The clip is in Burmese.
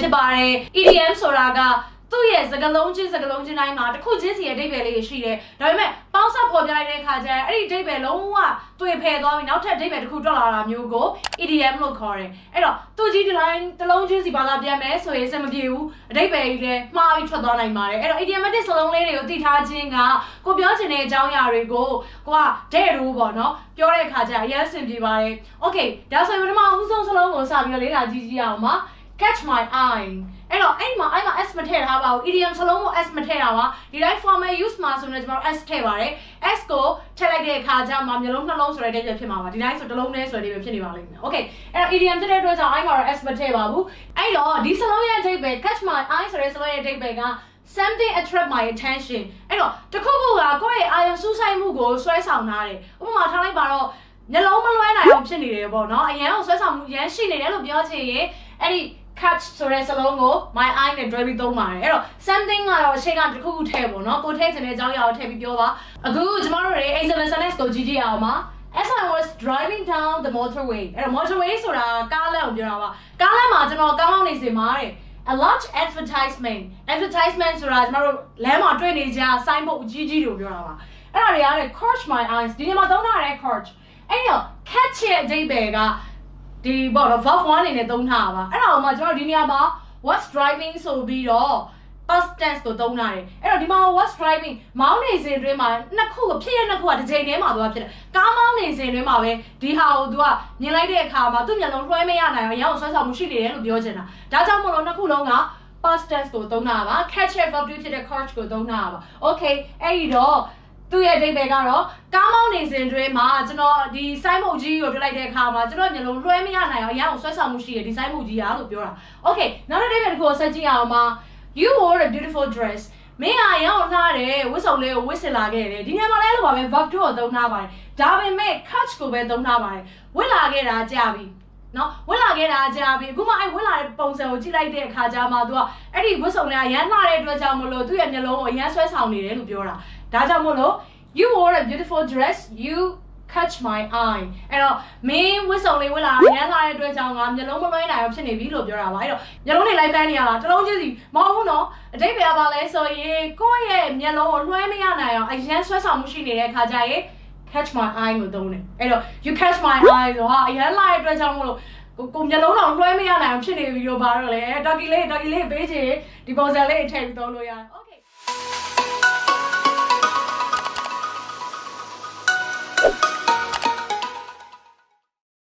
ဖြစ်ပါတယ် EDM ဆိုတာကသူ့ရဲ့စကလုံးချင်းစကလုံးချင်းတိုင်းမှာတစ်ခုချင်းစီရဲ့အဓိပ္ပာယ်လေးရှိတယ်ဒါပေမဲ့ပေါင်းစပ်ဖော်ပြလိုက်တဲ့အခါကျရင်အဲ့ဒီအဓိပ္ပာယ်လုံးဝတွေ့ဖယ်သွားပြီးနောက်ထပ်အဓိပ္ပာယ်တစ်ခုတွက်လာတာမျိုးကို EDM လို့ခေါ်တယ်အဲ့တော့သူကြီးဒီလိုင်းတစ်လုံးချင်းစီဘာသာပြန်မယ်ဆိုရင်စင်မပြေဘူးအဓိပ္ပာယ်ကြီးလည်းမှားပြီးထွက်သွားနိုင်ပါတယ်အဲ့တော့ idiomatic စလုံးလေးတွေကိုသိထားခြင်းကကိုပြောချင်တဲ့အကြောင်းအရာတွေကိုကိုကတဲ့ရူပေါ့နော်ပြောတဲ့အခါကျရင်အရင်စင်ပြေပါတယ် okay ဒါဆိုရင်ပထမဦးဆုံးစလုံးကိုစပြီးတော့လေ့လာကြည့်ကြည့်အောင်ပါ catch my eye အဲ့တော့အဲ့မှာအဲ့မှာ s မထည့်ထားပါဘူး idiom စလုံးကို s မထည့်တာပါဒီတိုင်း formal use မှာဆိုရင်ကျွန်တော် s ထည့်ပါတယ် s ကိုထည့်လိုက်တဲ့အခါကျမှမျိုးလုံးနှလုံးဆိုတဲ့အဓိပ္ပာယ်ဖြစ်မှာပါဒီတိုင်းဆိုတစ်လုံးနဲ့ဆိုတဲ့အဓိပ္ပာယ်ဖြစ်နေပါလိမ့်မယ် okay အဲ့တော့ idiom ဖြစ်တဲ့အတွက်ကြောင့် i မှာတော့ s မထည့်ပါဘူးအဲ့တော့ဒီစလုံးရဲ့အဓိပ္ပာယ် catch my eye ဆိုတဲ့စလုံးရဲ့အဓိပ္ပာယ်က something attract my attention အဲ့တော့တခုခုကကိုယ့်ရဲ့အာရုံစူးစိုက်မှုကိုဆွဲဆောင်ထားတယ်ဥပမာထားလိုက်ပါတော့ညလုံးမလွဲနိုင်အောင်ဖြစ်နေတယ်ပေါ့နော်အရန်ကိုဆွဲဆောင်မှုရန်ရှိနေတယ်လို့ပြောချင်ရင်အဲ့ဒီ catch ဆိုတဲ့စလုံးကို my eye နဲ့ draw ပြီးသုံးပါတယ်အဲ့တော့ something ကတော့အချိန်ကတစ်ခုခုထည့်ပေါ့နော်ကိုထည့်ချင်တဲ့အကြောင်းအရာကိုထည့်ပြီးပြောပါအခုကျမတို့တွေ A7 SNS ကိုကြည့်ကြည့်အောင်ပါ As I was driving down the motorway အဲ့တော့ motorway ဆိုတာကားလမ်းကိုပြောတာပါကားလမ်းမှာကျွန်တော်ကားမောင်းနေစင်မှာတဲ့ a large advertisement advertisement ဆိုတာကျွန်တော်တို့လမ်းမှာတွေ့နေကြ sign board အကြီးကြီးတို့ပြောတာပါအဲ့ဒါတွေကလည်း catch my eyes ဒီနေ့မှာသုံးထားတဲ့ catch အဲ့တော့ catch ရဲ့အဓိပ္ပာယ်က ဒီပေါ့နော် verb 1အနေနဲ့သုံးထားတာပါအဲ့ဒါကိုမှကျွန်တော်တို့ဒီနေရာမှာ what's driving ဆိုပြီးတော့ past tense ကိုသုံးထားတယ်အဲ့တော့ဒီမှာ what's driving မောင်းနေစဉ်အတွင်းမှာနှစ်ခုဖြစ်ရနှစ်ခုကတစ်ချိန်တည်းမှာသွားဖြစ်တယ်ကားမောင်းနေစဉ်အတွင်းမှာပဲဒီဟာကို तू ကမြင်လိုက်တဲ့အခါမှာသူ့မျက်လုံးလွှဲမရနိုင်အောင်ရအောင်ဆွဲဆောင်မှုရှိနေတယ်လို့ပြောချင်တာဒါကြောင့်မို့လို့နှစ်ခုလုံးက past tense ကိုသုံးတာပါ catch a verb ဖြစ်တဲ့ catch ကိုသုံးတာပါ okay အဲ့ဒီတော့ သူ့ရဲ့အဓိပ္ပာယ်ကတော့ကားမောင်းနေစဉ်အတွင်းမှာကျွန်တော်ဒီဆိုင်းမုတ်ကြီးကိုပြလိုက်တဲ့အခါမှာကျွန်တော်မျက်လုံးလွှဲမရနိုင်အောင်ရအောင်ဆွဲဆောင်မှုရှိတယ်ဒီဆိုင်းမုတ်ကြီးอ่ะလို့ပြောတာ okay နောက်တစ်အဓိပ္ပာယ်တစ်ခုကိုဆက်ကြည့်အောင်ပါ you wore a beautiful dress မင်းအားရောင်းထားတယ်ဝတ်စုံလေးကိုဝတ်ဆင်လာခဲ့တယ်ဒီညမှာလည်းလို့ပါပဲ verb 2ကိုသုံးထားပါတယ်ဒါပေမဲ့ catch ကိုပဲသုံးထားပါတယ်ဝတ်လာခဲ့တာကြာပြီ နော်ဝတ်လာခဲ့တာကြာပြီအခုမှအဲ့ဝတ်လာတဲ့ပုံစံကိုကြည့်လိုက်တဲ့အခါကျမှ तू ကအဲ့ဒီဝတ်စုံလေးကရမ်းလာတဲ့အတွက်ကြောင့်မလို့သူ့ရဲ့မျက်လုံးကိုအရမ်းဆွဲဆောင်နေတယ်လို့ပြောတာဒါကြောင့်မို့လို့ you wore a beautiful dress you catch my eye အဲ့တော့မင်းဝတ်စုံလေးဝတ်လာရမ်းလာတဲ့အတွက်ကြောင့်ငါမျက်လုံးမလွှဲနိုင်အောင်ဖြစ်နေပြီလို့ပြောတာပါအဲ့တော့မျက်လုံးတွေလိုက်ပန်းနေရတာတစ်လုံးချင်းစီမဟုတ်ဘူးနော်အတိတ်ပဲပါလဲဆိုရင်ကိုယ့်ရဲ့မျက်လုံးကိုလွှဲမရနိုင်အောင်အရန်ဆွဲဆောင်မှုရှိနေတဲ့အခါကျရင် catch my eye ကိုသုံးတယ်အဲ့တော့ you catch my eye ဆိုဟာအရန်လာတဲ့အတွက်ကြောင့်မလို့ကိုကိုမျက်လုံးတော့လွှဲမရနိုင်အောင်ဖြစ်နေပြီလို့ပါတော့လေတော်ကီလေးတော်ကီလေးပေးချင်ဒီပုံစံလေးထည့်ပြီးသုံးလို့ရတယ်